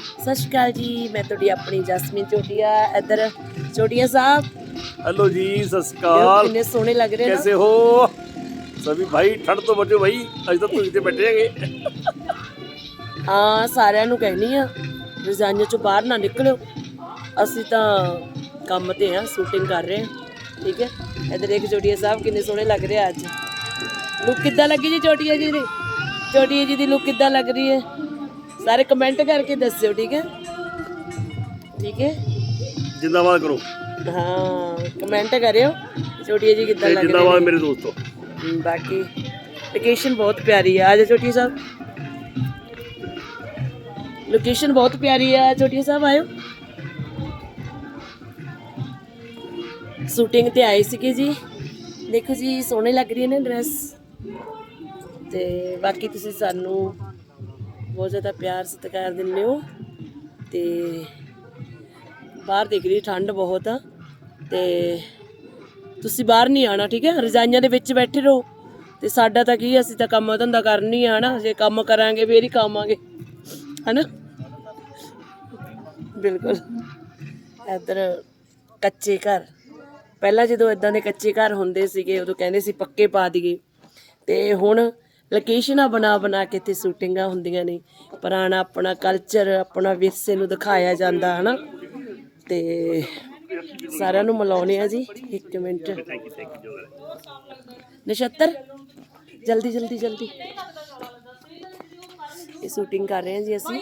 ਸਤਿ ਸ਼੍ਰੀ ਅਕਾਲ ਜੀ ਮੈਂ ਤੁਹਾਡੀ ਆਪਣੀ ਜਸਮੀਨ ਚੋਟੀਆ ਇੱਧਰ ਚੋਟੀਆ ਸਾਹਿਬ हेलो जी सत ਦੇਖੋ श्रीकाल ਕਿੰਨੇ ਸੋਹਣੇ ਲੱਗ ਰਹੇ कैसे ਨਾ हो सभी भाई ठंड तो बचो भाई अज तक तुम इतने बैठे हैंगे ਹਾਂ ਸਾਰਿਆਂ ਨੂੰ ਕਹਿਣੀ ਆ ਰਜ਼ਾਈਆਂ ਚੋਂ ਬਾਹਰ ਨਾ ਨਿਕਲਿਓ ਅਸੀਂ ਤਾਂ ਕੰਮ ਤੇ ਆ ਸ਼ੂਟਿੰਗ ਕਰ ਰਹੇ ਹਾਂ ਠੀਕ ਹੈ ਇੱਧਰ ਇੱਕ ਚੋਟੀਆ ਸਾਹਿਬ ਕਿੰਨੇ ਸੋਹਣੇ ਲੱਗ ਰਹੇ ਆ ਅੱਜ ਲੁੱਕ ਕਿੱਦਾਂ ਲੱਗੀ ਜੀ ਚੋਟੀਆ ਜੀ ਦੀ ਚੋਟੀਆ ਜੀ ਦੀ ਲੁੱਕ ਕਿੱਦਾਂ ਲੱਗ ਰਹੀ ਹੈ ਸਾਰੇ ਕਮੈਂਟ ਕਰਕੇ ਦੱਸਿਓ ਠੀਕ ਹੈ? ਠੀਕ ਹੈ? ਜਿੰਦਾਬਾਦ ਕਰੋ। ਹਾਂ ਕਮੈਂਟ ਕਰਿਓ। ਛੋਟੀ ਜੀ ਕਿੱਦਾਂ ਤੇ ਜਿੰਦਾਬਾਦ ਮੇਰੇ ਦੋਸਤੋ। ਬਾਕੀ ਲੋਕੇਸ਼ਨ ਬਹੁਤ ਪਿਆਰੀ ਆ। ਆਜੋ ਛੋਟੀ ਸਾਹਿਬ। ਲੋਕੇਸ਼ਨ ਬਹੁਤ ਪਿਆਰੀ ਆ ਛੋਟੀ ਸਾਹਿਬ ਆਇਓ। ਸ਼ੂਟਿੰਗ ਤੇ ਆਏ ਸੀਗੇ ਜੀ। ਦੇਖੋ ਜੀ ਸੋਹਣੇ ਲੱਗ ਰਹੀ ਨੇ ਡਰੈਸ ਤੇ ਬਾਕੀ ਤੁਸੀਂ ਸਾਨੂੰ ਬਹੁਤ ਜ਼ਿਆਦਾ ਪਿਆਰ ਸਤਿਕਾਰ ਦਿੰਦੇ ਹੋ ਤੇ ਬਾਹਰ ਦੇਖ ਰਹੀ ਠੰਡ ਬਹੁਤ ਆ ਤੇ ਤੁਸੀਂ ਬਾਹਰ ਨਹੀਂ ਆਣਾ ਠੀਕ ਹੈ? ਰਜਾਈਆਂ ਦੇ ਵਿੱਚ ਬੈਠੇ ਰਹੋ ਤੇ ਸਾਡਾ ਤਾਂ ਕੀ ਅਸੀਂ ਤਾਂ ਕੰਮ ਧੰਦਾ ਕਰਨੀ ਆ ਨਾ ਜੇ ਕੰਮ ਕਰਾਂਗੇ, ਫੇਰ ਹੀ ਖਾਵਾਂਗੇ, ਹਨਾ? ਬਿਲਕੁਲ। ਇੱਧਰ ਕੱਚੇ ਘਰ। ਪਹਿਲਾਂ ਜਦੋਂ ਇਦਾਂ ਦੇ ਕੱਚੇ ਘਰ ਹੁੰਦੇ ਸੀਗੇ, ਉਦੋਂ ਕਹਿੰਦੇ ਸੀ ਪੱਕੇ ਪਾ ਦਈਏ। ਤੇ ਹੁਣ ਲੋਕੇਸ਼ਨਾਂ ਬਣਾ ਬਣਾ ਕੇ ਇੱਥੇ ਸ਼ੂਟਿੰਗਾਂ ਹੁੰਦੀਆਂ ਨੇ। ਪੁਰਾਣਾ ਆਪਣਾ ਕਲਚਰ ਆਪਣਾ ਵਿਰਸੇ ਨੂੰ ਦਿਖਾਇਆ ਜਾਂਦਾ, ਹਨਾ? ਤੇ ਸਾਰਿਆਂ ਨੂੰ ਮਿਲਾਉਣੇ ਆ ਜੀ, ਇੱਕ ਮਿੰਟ। ਨਛੱਤਰ, ਜਲਦੀ ਜਲਦੀ ਜਲਦੀ। ਇਹ ਸ਼ੂਟਿੰਗ ਕਰ ਰਹੇ ਹਾਂ ਜੀ ਅਸੀਂ।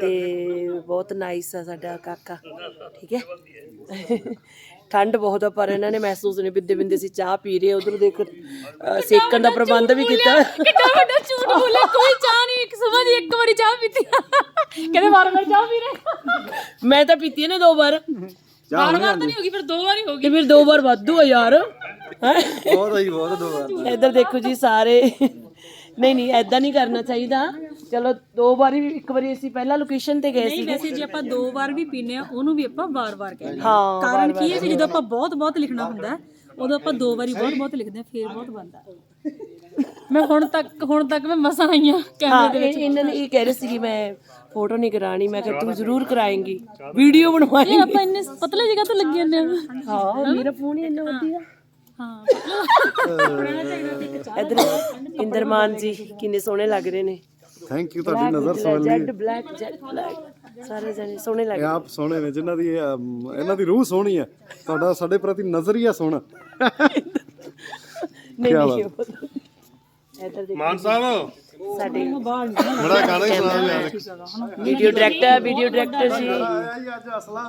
ਤੇ ਬਹੁਤ ਨਾਈਸ ਆ ਸਾਡਾ ਕਾਕਾ, ਠੀਕ ਹੈ? ਠੰਡ ਬਹੁਤ ਆ ਪਰ ਇਹਨਾਂ ਨੇ ਮਹਿਸੂਸ ਨਹੀਂ ਬਿੰਦੇ ਬਿੰਦੇ ਸੀ ਚਾਹ ਪੀ ਰਹੇ ਉਧਰ ਦੇਖ ਅ, ਸੇਕਣ ਦਾ ਪ੍ਰਬੰਧ ਵੀ ਕੀਤਾ। ਕਿੱਡਾ ਵੱਡਾ ਝੂਠ ਬੋਲੇ ਕੋਈ ਚਾਹ ਨਹੀਂ ਇੱਕ ਸਵੇਰ ਦੀ ਇੱਕ ਵਾਰੀ ਚਾਹ ਪੀਤੀ ਆ। ਕਹਿੰਦੇ ਵਾਰ ਵਾਰ ਚਾਹ ਪੀ ਰਹੇ ਮੈਂ ਤਾਂ ਪੀਤੀ ਹੈ ਨਾ ਦੋ ਵਾਰ। ਵਾਰ ਵਾਰ ਤਾਂ ਨਹੀਂ ਹੋਗੀ ਫਿਰ ਦੋ ਵਾਰੀ ਹੋ ਗਈ। ਤੇ ਫਿਰ ਦੋ ਵਾਰ ਵਾਧੂ ਆ ਯਾਰ। ਹੈਂ? ਬਹੁਤ ਹੀ ਬਹੁਤ ਦੋ ਵਾਰ। ਇੱਧਰ ਦੇਖੋ ਜੀ ਸਾਰੇ। ਨਹੀਂ ਨਹੀਂ ਐਦਾਂ ਨਹੀਂ ਕਰਨਾ ਚਾਹੀਦਾ। ਚਲੋ ਦੋ ਵਾਰੀ ਇੱਕ ਵਾਰੀ ਅਸੀਂ ਪਹਿਲਾਂ ਲੋਕੇਸ਼ਨ ਤੇ ਗਏ ਨਹੀਂ ਸੀਗੇ। ਵੈਸੇ ਜੇ ਆਪਾਂ ਦੋ ਵਾਰ ਵੀ ਪੀਨੇ ਆ ਉਹਨੂੰ ਵੀ ਆਪਾਂ ਵਾਰ-ਵਾਰ ਕਹਿੰਦੇ ਹਾਂ। ਕਾਰਨ ਕੀ ਹੈ ਕਿ ਜਦੋਂ ਆਪਾਂ ਬਹੁਤ-ਬਹੁਤ ਲਿਖਣਾ ਹੁੰਦਾ ਹੈ, ਉਦੋਂ ਆਪਾਂ ਦੋ ਵਾਰੀ ਬਹੁਤ-ਬਹੁਤ ਲਿਖਦੇ ਆ ਫੇਰ ਬਹੁਤ ਬਣਦਾ। ਮੈਂ ਹੁਣ ਤੱਕ ਹੁਣ ਤੱਕ ਮੈਂ ਮਸਾਂ ਆਈ ਆ ਹਾਂ ਕੈਮਰੇ ਦੇ ਇਹ- ਇਹਨਾਂ ਨੇ ਇਹ ਕਹਿ ਰਹੇ ਸੀ ਕਿ ਮੈਂ ਫੋਟੋ ਨਹੀਂ ਕਰਾਣੀ ਮੈਂ ਕਿਹਾ ਤੂੰ ਜ਼ਰੂਰ ਕਰਾਏਂਗੀ। ਵੀਡੀਓ ਬਣਵਾਏਂਗੀ। ਆਪਾਂ ਇੰਨੇ ਪਤਲੇ ਜਗ੍ਹਾ ਤੇ ਲੱਗੀ ਜਾਂਦੇ ਹਾਂ ਮੇਰਾ ਫੋਨ ਹੀ ਇੰਨਾ ਵਧੀਆ। ਹਾਂ ਇੱਧਰ ਇੰਦਰਮਾਨ ਜੀ ਕਿੰਨੇ ਸੋਹਣੇ ਲੱਗ ਰਹੇ ਨੇ। ਥੈਂਕ ਯੂ ਤੁਹਾਡੀ ਨਜ਼ਰ ਸੁਣ ਜੈਡ ਲਈ। ਬਲੈਕ ਜੈਡ ਬਲੈਕ ਸਾਰੇ ਜਣੇ ਸੋਹਣੇ ਲੱਗਦੇ। ਆਪ ਸੋਹਣੇ ਨੇ ਜਿਨ੍ਹਾਂ ਦੀ ਇਹਨਾਂ ਦੀ ਰੂਹ ਸੋਹਣੀ ਹੈ। ਤੁਹਾਡਾ ਸਾਡੇ ਪ੍ਰਤੀ ਨਜ਼ਰੀਆ ਸੋਹਣਾ। ਨਹੀਂ ਕਿਆ ਨਹੀਂ ਮਾਨ ਸਾਹਿਬ। ਸਾਡੇ ਬੜਾ ਗਾਣਾ ਹੀ ਸੁਣਾ ਯਾਰ ਵੀਡੀਓ ਡਾਇਰੈਕਟਰ ਵੀਡੀਓ ਡਾਇਰੈਕਟਰ ਜੀ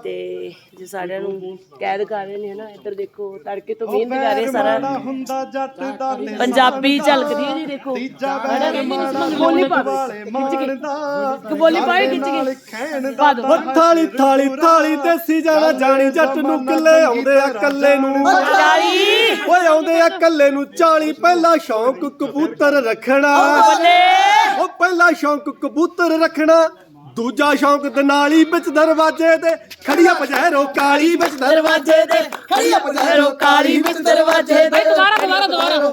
ਤੇ ਜੋ ਸਾਰਿਆਂ ਨੂੰ ਕੈਦ ਕਰ ਰਹੇ ਨੇ ਹਨਾ ਇੱਧਰ ਦੇਖੋ ਤੜਕੇ ਤੋਂ ਮਿਹਨਤ ਕਰ ਰਹੇ ਸਾਰਾ। ਹੁੰਦਾ ਜੱਟ ਦਾ ਪੰਜਾਬੀ ਝਲਕਦੀ ਹੈ ਜੀ ਦੇਖੋ। ਬੋਲੀ ਪਾ ਬੋਲੀ ਪਾਈ ਖਿੱਚ ਕੇ। ਪਾ ਦੋ। ਥਾਲੀ ਥਾਲੀ ਥਾਲੀ ਦੇਸੀ ਜਾਣਾ ਜਾਣੀ ਜੱਟ ਨੂੰ ਕਿੱਲੇ ਆਉਂਦੇ ਆ ਕੱਲੇ ਨੂੰ। ਓਏ ਆਉਂਦੇ ਆ ਕੱਲੇ ਨੂੰ 40 ਪਹਿਲਾ ਸ਼ੌਂਕ ਕਬੂਤਰ ਰੱਖਣਾ। ਉਹ ਪਹਿਲਾ ਸ਼ੌਂਕ ਕਬੂਤਰ ਰੱਖਣਾ ਦੂਜਾ ਸ਼ੌਂਕ ਦਨਾਲੀ ਵਿੱਚ ਦਰਵਾਜ਼ੇ ਤੇ ਖੜੀਆਂ ਪਜੈਰੋ ਕਾਲੀ ਵਿੱਚ ਦਰਵਾਜ਼ੇ ਤੇ ਖੜੀਆਂ ਪਜੈਰੋ ਕਾਲੀ ਵਿੱਚ ਦਰਵਾਜ਼ੇ ਤੇ। ਦੁਬਾਰਾ ਦੁਬਾਰਾ ਦੁਬਾਰਾ।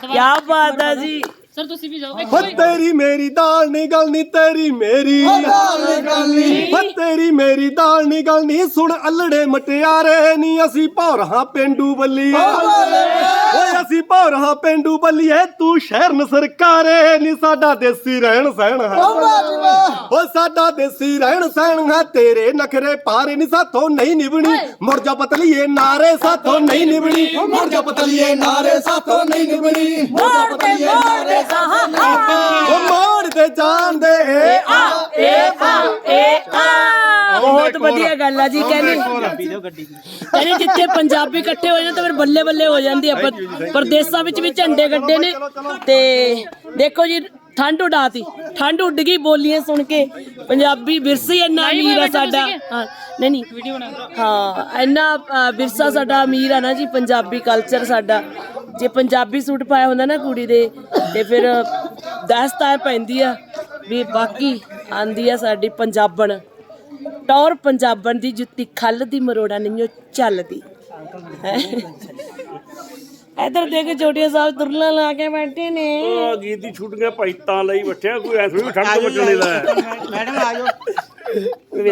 ਕੀ ਬਾਤ ਹੈ ਜੀ। ਸਰ ਤੁਸੀਂ ਵੀ ਜਾਓ ਹੋ ਤੇਰੀ ਮੇਰੀ ਦਾਲ ਨਹੀਂ ਗੱਲ ਨਹੀਂ ਤੇਰੀ ਮੇਰੀ। ਦਾਲ ਨਹੀਂ ਗੱਲ ਨਹੀਂ ਹੋ ਤੇਰੀ ਮੇਰੀ ਦਾਲ ਨਹੀਂ ਗੱਲ ਨਹੀਂ ਸੁਣ ਅਲੜੇ ਮਟਿਆਰੇ ਨਹੀਂ ਅਸੀਂ ਭੌਰਾਂ ਪਿੰਡੂ ਬੱਲੀਏ ਓਏ ਅਸੀਂ ਭੌਰਾਂ ਪਿੰਡੂ ਬੱਲੀਏ ਤੂੰ ਸ਼ਹਿਰ ਨ ਸਰਕਾਰੇ ਨਹੀਂ ਸਾਡਾ ਦੇਸੀ ਰਹਿਣ ਸਹਿਣ ਹੈ। ਓ ਸਾਡਾ ਦੇਸੀ ਰਹਿਣ ਸਹਿਣ ਹੈ ਤੇਰੇ ਨਖਰੇ ਪਾਰੇ ਨਹੀਂ ਸਾਥੋਂ ਨਹੀਂ ਨਿਭਣੀ। ਮੁੜ ਜਾ ਪਤਲੀਏ ਨਾਰੇ ਸਾਥੋਂ ਨਹੀਂ ਨਿਭਣੀ। ਮੁੜ ਜਾ ਪਤਲੀਏ ਨਾਰੇ ਸਾਥੋਂ ਨਹੀਂ ਨਿਭਣੀ। ਮੁੜ ਜਾ ਪਤਲੀਏ ਨਾਰੇ ਉਹ ਮੋੜ ਤੇ ਆ। ਏ ਆ। ਗੱਲ ਆ ਜੀ ਕਹਿੰਦੇ ਕਹਿੰਦੇ ਜਿੱਥੇ ਪੰਜਾਬੀ ਇਕੱਠੇ ਹੋ ਜਾਣ ਤਾਂ ਫਿਰ ਬੱਲੇ ਬੱਲੇ ਹੋ ਜਾਂਦੀ ਆ। ਪਰ ਪ੍ਰਦੇਸਾਂ ਵਿੱਚ ਵੀ ਝੰਡੇ ਗੱਡੇ ਨੇ। ਤੇ ਦੇਖੋ ਜੀ ਠੰਡ ਉਡਾਤੀ। ਠੰਡ ਉੱਡ ਗਈ ਬੋਲੀਆਂ ਸੁਣ ਕੇ। ਪੰਜਾਬੀ ਵਿਰਸਾ ਇੰਨਾ ਅਮੀਰ ਆ ਸਾਡਾ। ਹਾਂ ਨਹੀਂ ਨਹੀਂ। ਵੀਡੀਓ ਬਣਾ ਹਾਂ ਇੰਨਾ ਅ, ਵਿਰਸਾ ਸਾਡਾ ਅਮੀਰ ਆ ਨਾ ਜੀ ਪੰਜਾਬੀ ਕਲਚਰ ਸਾਡਾ। ਜੇ ਪੰਜਾਬੀ ਸੂਟ ਪਾਇਆ ਹੁੰਦਾ ਨਾ ਕੁੜੀ ਦੇ ਤੇ ਫਿਰ ਦਸਤਾ ਪੈਂਦੀ ਆ ਵੀ ਬਾਕੀ ਆਂਦੀ ਆ ਸਾਡੀ ਪੰਜਾਬਣ। ਟੌਰ ਪੰਜਾਬਣ ਦੀ ਜੁੱਤੀ ਖੱਲ ਦੀ ਮਰੋੜਾ ਨਹੀਂ ਉਹ ਚੱਲਦੀ। ਇਧਰ ਦੇਖ ਜੋਟੀਆ ਸਾਹਿਬ ਦੁਰਲਾ ਲਾ ਕੇ ਬੈਠੇ ਨੇ। ਉਹ ਗੀਤ ਦੀ ਛੁੱਟ ਭਾਈ ਤਾਂ ਲਈ ਬੈਠਿਆ ਕੋਈ ਐਸ ਠੰਡ ਤੋਂ ਬਚਣੇ ਦਾ ਮੈਡਮ ਆ ਜਾਓ।